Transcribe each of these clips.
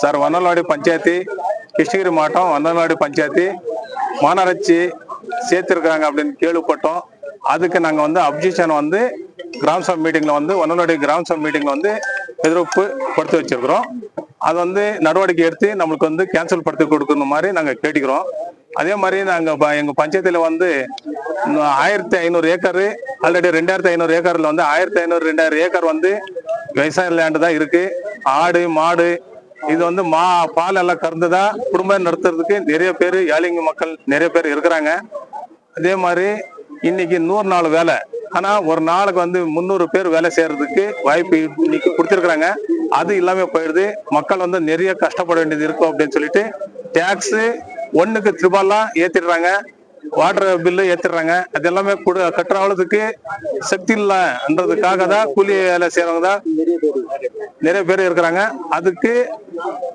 Sir வண்ணல்வாடி panchayat Krishnagiri மாவட்டம் வண்ணல்வாடி பஞ்சாயத்து. மாநகராட்சி சேர்த்துருக்காங்க அப்படின்னு கேள்விப்பட்டோம். அதுக்கு நாங்கள் வந்து அப்ஜெக்ஷன் வந்து கிராம சபை மீட்டிங்கில் வந்து வண்ணல்வாடி கிராம சபை மீட்டிங்கில் வந்து எதிர்ப்பு படுத்து வச்சிருக்கிறோம். அது வந்து நடவடிக்கை எடுத்து நம்மளுக்கு வந்து கேன்சல் படுத்தி கொடுக்கணும் மாதிரி நாங்கள் கேட்டுக்கிறோம். அதே மாதிரி நாங்கள் எங்கள் பஞ்சாயத்தில் வந்து ஆயிரத்தி ஐநூறு ஏக்கர் ஆல்ரெடி ரெண்டாயிரத்தி ஐநூறு ஏக்கரில் வந்து ஆயிரத்தி ஐநூறு ரெண்டாயிரம் ஏக்கர் வந்து விவசாய லேண்டு தான் இருக்குது ஆடு மாடு இது வந்து மா பால் எல்லாம் கறந்துதான் குடும்பம் நடத்துறதுக்கு நிறைய பேர் ஏழைங்க மக்கள் நிறைய பேர் இருக்கிறாங்க. அதே மாதிரி இன்னைக்கு நூறு நாள் வேலை. ஆனா ஒரு நாளுக்கு வந்து முந்நூறு பேர் வேலை செய்யறதுக்கு வாய்ப்பு இன்னைக்கு கொடுத்துருக்குறாங்க. அது இல்லாம போயிடுது மக்கள் வந்து நிறைய கஷ்டப்பட வேண்டியது இருக்கும் அப்படின்னு சொல்லிட்டு டேக்ஸ் ஒண்ணுக்கு திருபாலாம் ஏத்திடுறாங்க. Water bill ஏத்திடுறாங்க. அது எல்லாமே கொடு கட்டுறவளத்துக்கு சக்தி இல்லைன்றதுக்காக தான் கூலி வேலை செய்யறவங்க தான் நிறைய பேர் இருக்கிறாங்க. அதுக்கு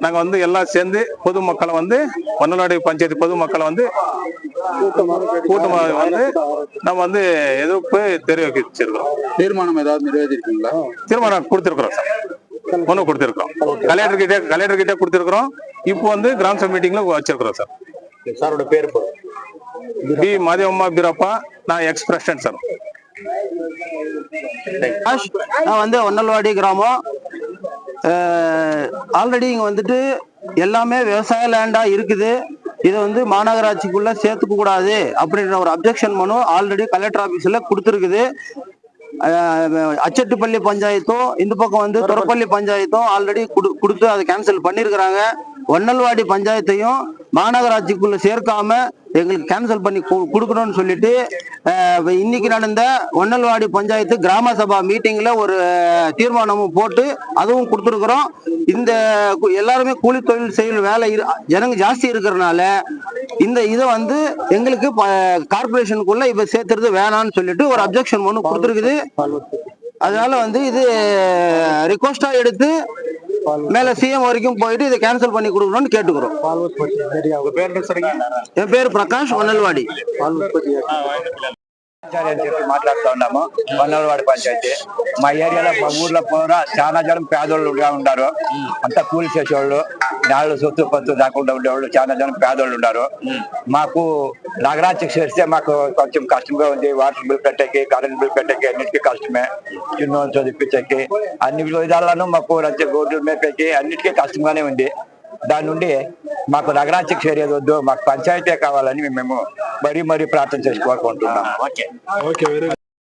நாங்க வந்து எல்லாம் சேர்ந்து பொதுமக்களை வந்து வண்ணலாடி பஞ்சாயத்து பொதுமக்களை வந்து கூட்டமாக வந்து நம்ம வந்து எதிர்ப்பு தெரிவிச்சிருக்கிறோம் தீர்மானம் ஏதாவது நிறைவேற்றிருக்கீங்களா? தீர்மானம் கொடுத்திருக்கிறோம் சார். ஒன்று கொடுத்திருக்கிறோம். கலெக்டர் கிட்ட கலெக்டர் கிட்ட கொடுத்திருக்கிறோம். இப்போ வந்து கிராம சபை மீட்டிங்ல வச்சிருக்கிறோம் சார். சாரோட பேர் பி மாதவம்மா பீரப்பா நான் எக்ஸ் பிரசிடென்ட் சார் நான் வந்து ஒன்னல்வாடி கிராமம். ஆல்ரெடி இங்கே வந்துட்டு எல்லாமே விவசாய லேண்டாக இருக்குது. இதை வந்து மாநகராட்சிக்குள்ள சேர்த்துக்க கூடாது அப்படின்ற ஒரு அப்ஜெக்ஷன் மனு ஆல்ரெடி கலெக்டர் ஆஃபீஸில் கொடுத்துருக்குது. அச்சட்டுப்பள்ளி பஞ்சாயத்தும் இந்த பக்கம் வந்து துறப்பள்ளி பஞ்சாயத்தும் ஆல்ரெடி கொடுத்து அதை கேன்சல் பண்ணியிருக்கிறாங்க ஒன்னல்வாடி பஞ்சாயத்தையும் மாநகராட்சிக்குள்ள சேர்க்காம எங்களுக்கு கேன்சல் பண்ணி கொடுக்கணும்னு சொல்லிட்டு இன்னைக்கு நடந்த ஒன்னல்வாடி பஞ்சாயத்து கிராம சபா மீட்டிங்ல ஒரு தீர்மானமும் போட்டு அதுவும் கொடுத்துருக்குறோம். இந்த எல்லாருமே கூலி தொழில் செய்யும் வேலை ஜனங்க ஜாஸ்தி இருக்கிறனால இந்த இதை வந்து எங்களுக்கு கார்பரேஷனுக்குள்ள இப்ப சேர்த்துறது வேணாம்னு சொல்லிட்டு ஒரு அப்ஜெக்ஷன் ஒன்று கொடுத்துருக்குது. அதனால வந்து இது ரிக்வஸ்டா எடுத்து மேல சிஎம் வரைக்கும் போயிட்டு இதை கேன்சல் பண்ணி கொடுக்கணும்னு கேட்டுக்கிறோம் என் பேர் பிரகாஷ் ஒன்னல்வாடி పంచాయతీ అని చెప్పి మాట్లాడుతూ ఉన్నాము వన్నలవాడి పంచాయతీ మా ఏరియాలో మా ఊర్లో కూడా చాలా జనం పేదోళ్ళుగా ఉన్నారు అంతా కూలి చేసేవాళ్ళు నాళ్ళు సొత్తు పత్తు దాకుండా ఉండేవాళ్ళు చాలా జనం పేదోళ్ళు ఉన్నారు. మాకు నగరాజ్యకి చేస్తే మాకు కొంచెం కష్టంగా ఉంది. వాటర్ బిల్ పెట్టేకి కరెంట్ బిల్ పెట్టేకి అన్నిటికీ కష్టమే. చిన్న చదివించేకి అన్ని విధాలను మాకు రచ్చ గోడ్లు మేపేకి అన్నిటికీ కష్టంగానే ఉంది. దాని నుండి మాకు నగరాజ్యకి చేరేది వద్దు మాకు పంచాయతీ కావాలని మేము మరీ మరీ ప్రార్థన చేసుకోవాలనుకుంటున్నాము ఓకే వెరీ